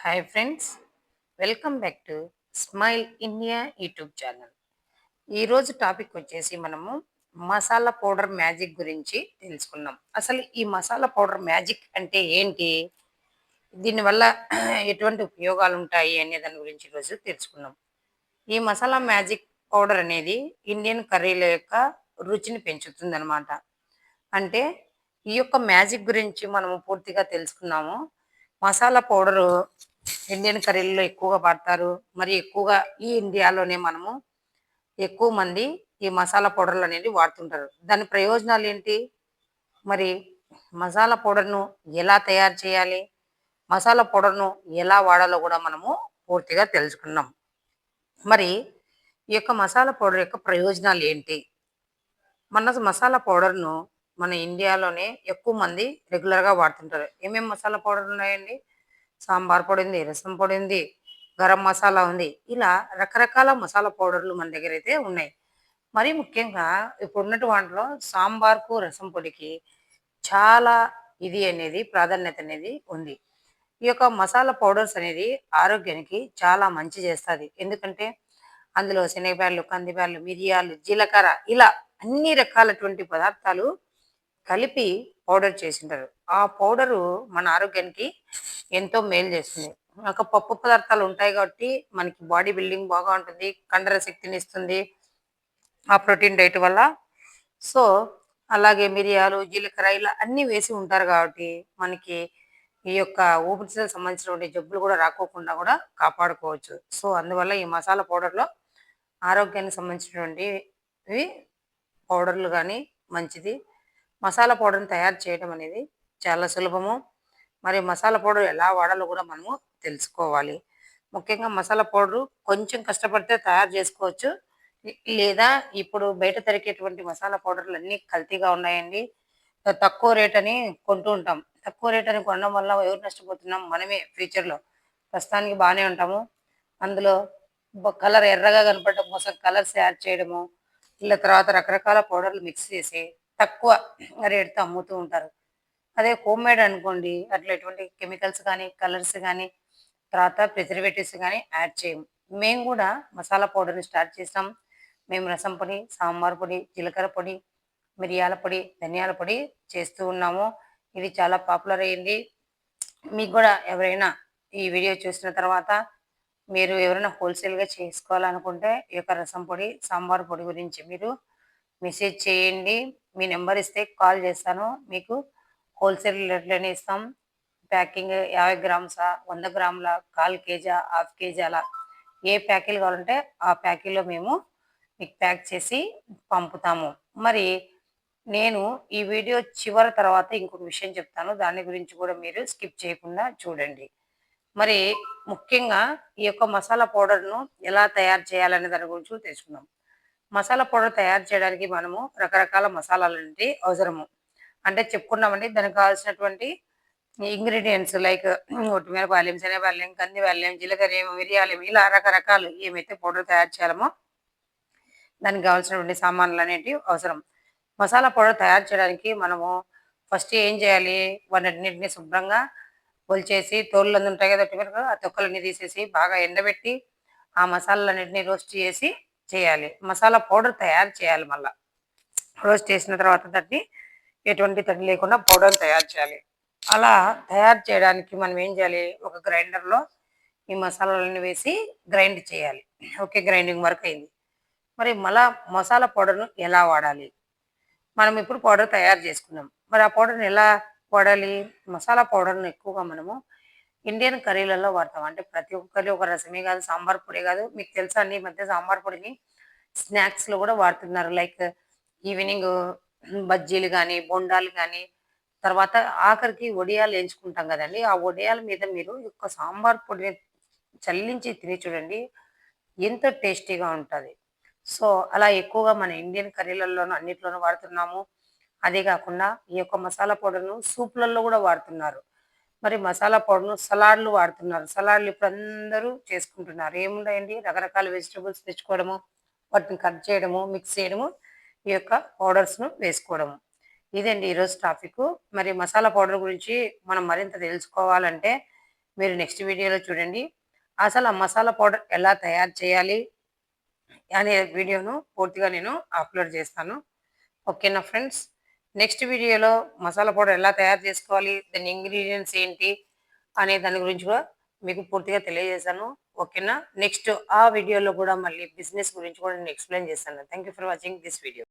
Hi friends welcome back to Smile India YouTube channel ఈరోజు topic వచ్చేసి మనము masala powder magic గురించి తెలుసుకున్నాం అసలు ఈ మసాలా పౌడర్ మ్యాజిక్ అంటే ఏంటి? దీనివల్ల ఎటువంటి ఉపయోగాలు ఉంటాయి అనే దాని గురించి ఈరోజు తెలుసుకున్నాం ఈ మసాలా మ్యాజిక్ పౌడర్ అనేది ఇండియన్ కర్రీల యొక్క రుచిని పెంచుతుంది అనమాట అంటే ఈ యొక్క మ్యాజిక్ గురించి మనము పూర్తిగా తెలుసుకున్నాము. మసాలా పౌడరు ఇండియన్ కర్రీల్లో ఎక్కువగా వాడతారు. మరి ఎక్కువగా ఈ ఇండియాలోనే మనము ఎక్కువ మంది ఈ మసాలా పౌడర్లు అనేది వాడుతుంటారు. దాని ప్రయోజనాలు ఏంటి? మరి మసాలా పౌడర్ను ఎలా తయారు చేయాలి? మసాలా పౌడర్ను ఎలా వాడాలో కూడా మనము పూర్తిగా తెలుసుకున్నాం. మరి ఈ యొక్క మసాలా పౌడర్ యొక్క ప్రయోజనాలు ఏంటి? మన మసాలా పౌడర్ను మన ఇండియాలోనే ఎక్కువ మంది రెగ్యులర్గా వాడుతుంటారు. ఏమేమి మసాలా పౌడర్ ఉన్నాయండి? సాంబార్ పొడి ఉంది రసం పొడి ఉంది గరం మసాలా ఉంది. ఇలా రకరకాల మసాలా పౌడర్లు మన దగ్గర అయితే ఉన్నాయి. మరి ముఖ్యంగా ఇప్పుడున్నటు వాటిలో సాంబార్కు రసం పొడికి చాలా ఇది అనేది ప్రాధాన్యత అనేది ఉంది. ఈ యొక్క మసాలా పౌడర్స్ అనేది ఆరోగ్యానికి చాలా మంచి చేస్తుంది. ఎందుకంటే అందులో శనగపాయలు కందిపాయలు మిరియాలు జీలకర్ర ఇలా అన్ని రకాలటువంటి పదార్థాలు కలిపి పౌడర్ చేసింటారు. ఆ పౌడరు మన ఆరోగ్యానికి ఎంతో మేలు చేస్తుంది. ఒక పప్పు పదార్థాలు ఉంటాయి కాబట్టి మనకి బాడీ బిల్డింగ్ బాగా ఉంటుంది కండర శక్తిని ఇస్తుంది ఆ ప్రోటీన్ డైట్ వల్ల. సో అలాగే మిరియాలు జీలకర్ర ఇలా అన్నీ వేసి ఉంటారు కాబట్టి మనకి ఈ యొక్క ఊపిరితిత్తులకు సంబంధించినటువంటి జబ్బులు కూడా రాకోకుండా కూడా కాపాడుకోవచ్చు. సో అందువల్ల ఈ మసాలా పౌడర్లో ఆరోగ్యానికి సంబంధించినటువంటి పౌడర్లు కానీ మంచిది. మసాలా పౌడర్ని తయారు చేయడం అనేది చాలా సులభము. మరి మసాలా పౌడర్ ఎలా వాడాలో కూడా మనము తెలుసుకోవాలి. ముఖ్యంగా మసాలా పౌడర్ కొంచెం కష్టపడితే తయారు చేసుకోవచ్చు. లేదా ఇప్పుడు బయట తరికేటువంటి మసాలా పౌడర్లు అన్నీ కల్తీగా ఉన్నాయండి. తక్కువ రేట్ అని కొంటూ ఉంటాం. తక్కువ రేట్ అని కొనడం వల్ల ఎవరు నష్టపోతున్నాం? మనమే ఫ్యూచర్లో. ప్రస్తుతానికి బాగానే ఉంటాము. అందులో కలర్ ఎర్రగా కనపడటం కోసం కలర్స్ యాడ్ చేయడము ఇలా తర్వాత రకరకాల పౌడర్లు మిక్స్ చేసి తక్కువ రేట్తో అమ్ముతూ ఉంటారు. అదే హోమ్ మేడ్ అనుకోండి అట్లా ఎటువంటి కెమికల్స్ కానీ కలర్స్ కానీ తర్వాత ప్రిజర్వేటివ్స్ కానీ యాడ్ చేయము. మేము కూడా మసాలా పౌడర్ని స్టార్ట్ చేసాం మేము రసం పొడి సాంబార్ పొడి జీలకర్ర పొడి మిరియాల పొడి ధనియాల పొడి చేస్తూ ఉన్నాము. ఇది చాలా పాపులర్ అయ్యింది. మీకు కూడా ఎవరైనా ఈ వీడియో చూసిన తర్వాత మీరు ఎవరైనా హోల్సేల్గా చేసుకోవాలనుకుంటే ఈ యొక్క రసం పొడి సాంబార్ పొడి గురించి మీరు మెసేజ్ చేయండి. మీ నెంబర్ ఇస్తే కాల్ చేస్తాను. మీకు హోల్సేల్ రేట్లోనే ఇస్తాం. ప్యాకింగ్ యాభై గ్రామ్సా వంద గ్రాముల కాల్ కేజీ హాఫ్ కేజీ అలా ఏ ప్యాకీలు కావాలంటే ఆ ప్యాకీలో మేము మీకు ప్యాక్ చేసి పంపుతాము. మరి నేను ఈ వీడియో చివరి తర్వాత ఇంకొక విషయం చెప్తాను. దాని గురించి కూడా మీరు స్కిప్ చేయకుండా చూడండి. మరి ముఖ్యంగా ఈ యొక్క మసాలా పౌడర్ను ఎలా తయారు చేయాలనే దాని గురించి తెలుసుకుందాం. మసాలా పౌడర్ తయారు చేయడానికి మనము రకరకాల మసాలాలు అంటే అవసరము. అంటే చెప్పుకున్నామండి దానికి కావాల్సినటువంటి ఇంగ్రీడియంట్స్ లైక్ ఒట్టిమిరపాలెం కంది కందిపాలెం జీలకర్ర మిరియాలెం ఇలా రకరకాలు ఏమైతే పౌడర్ తయారు చేయాలమో దానికి కావాల్సినటువంటి సామాన్లు అనేటివి అవసరం. మసాలా పౌడర్ తయారు చేయడానికి మనము ఫస్ట్ ఏం చేయాలి? వాటిన్నింటిని శుభ్రంగా ఒలిచేసి తోళ్ళు ఉంటాయి కదా ఆ తొక్కలన్నీ తీసేసి బాగా ఎండబెట్టి ఆ మసాలాలన్నింటినీ రోస్ట్ చేసి చేయాలి. మసాలా పౌడర్ తయారు చేయాలి మళ్ళీ. రోస్ట్ చేసిన తర్వాత దాన్ని ఎటువంటి తడి లేకుండా పౌడర్ తయారు చేయాలి. అలా తయారు చేయడానికి మనం ఏం చేయాలి? ఒక గ్రైండర్లో ఈ మసాలాలన్నీ వేసి గ్రైండ్ చేయాలి. ఓకే గ్రైండింగ్ వర్క్ అయింది. మరి మళ్ళా మసాలా పౌడర్ను ఎలా వాడాలి? మనం ఇప్పుడు పౌడర్ తయారు చేసుకున్నాం. మరి ఆ పౌడర్ని ఎలా వాడాలి? మసాలా పౌడర్ను ఎక్కువగా మనము ఇండియన్ కర్రీలలో వాడతాం. అంటే ప్రతి ఒక్కరి ఒక రసమే కాదు సాంబార్ పొడి కాదు. మీకు తెలుసా అండి ఈ మధ్య సాంబార్ పొడిని స్నాక్స్లో కూడా వాడుతున్నారు. లైక్ ఈవినింగ్ బజ్జీలు కానీ బొండాలు కానీ తర్వాత ఆఖరికి వడియాలు ఎంచుకుంటాం కదండి. ఆ వడియాల మీద మీరు యొక్క సాంబార్ పొడిని చల్లించి తిని చూడండి. ఎంతో టేస్టీగా ఉంటుంది. సో అలా ఎక్కువగా మన ఇండియన్ కర్రీలలోనూ అన్నిట్లోనూ వాడుతున్నాము. అదే కాకుండా ఈ యొక్క మసాలా పౌడర్ను సూప్లలో కూడా వాడుతున్నారు. మరి మసాలా పౌడర్ను సలాడ్లు వాడుతున్నారు. సలాడ్లు ఇప్పుడు అందరూ చేసుకుంటున్నారు. ఏముండయండి? రకరకాల వెజిటబుల్స్ తెచ్చుకోవడము వాటిని కట్ చేయడము మిక్స్ చేయడము ఈ యొక్క పౌడర్స్ను వేసుకోవడము. ఇదండి ఈరోజు టాపిక్. మరి మసాలా పౌడర్ గురించి మనం మరింత తెలుసుకోవాలంటే మీరు నెక్స్ట్ వీడియోలో చూడండి. అసలు ఆ మసాలా పౌడర్ ఎలా తయారు చేయాలి అనే వీడియోను పూర్తిగా నేను అప్లోడ్ చేస్తాను. ఓకేనా ఫ్రెండ్స్? నెక్స్ట్ వీడియోలో మసాలా పౌడర్ ఎలా తయారు చేసుకోవాలి దాని ఇంగ్రీడియంట్స్ ఏంటి అనే దాని గురించి కూడా మీకు పూర్తిగా తెలియజేశాను. ఓకేనా? నెక్స్ట్ ఆ వీడియోలో కూడా మళ్ళీ బిజినెస్ గురించి కూడా నేను ఎక్స్ప్లెయిన్ చేస్తాను. Thank for watching this video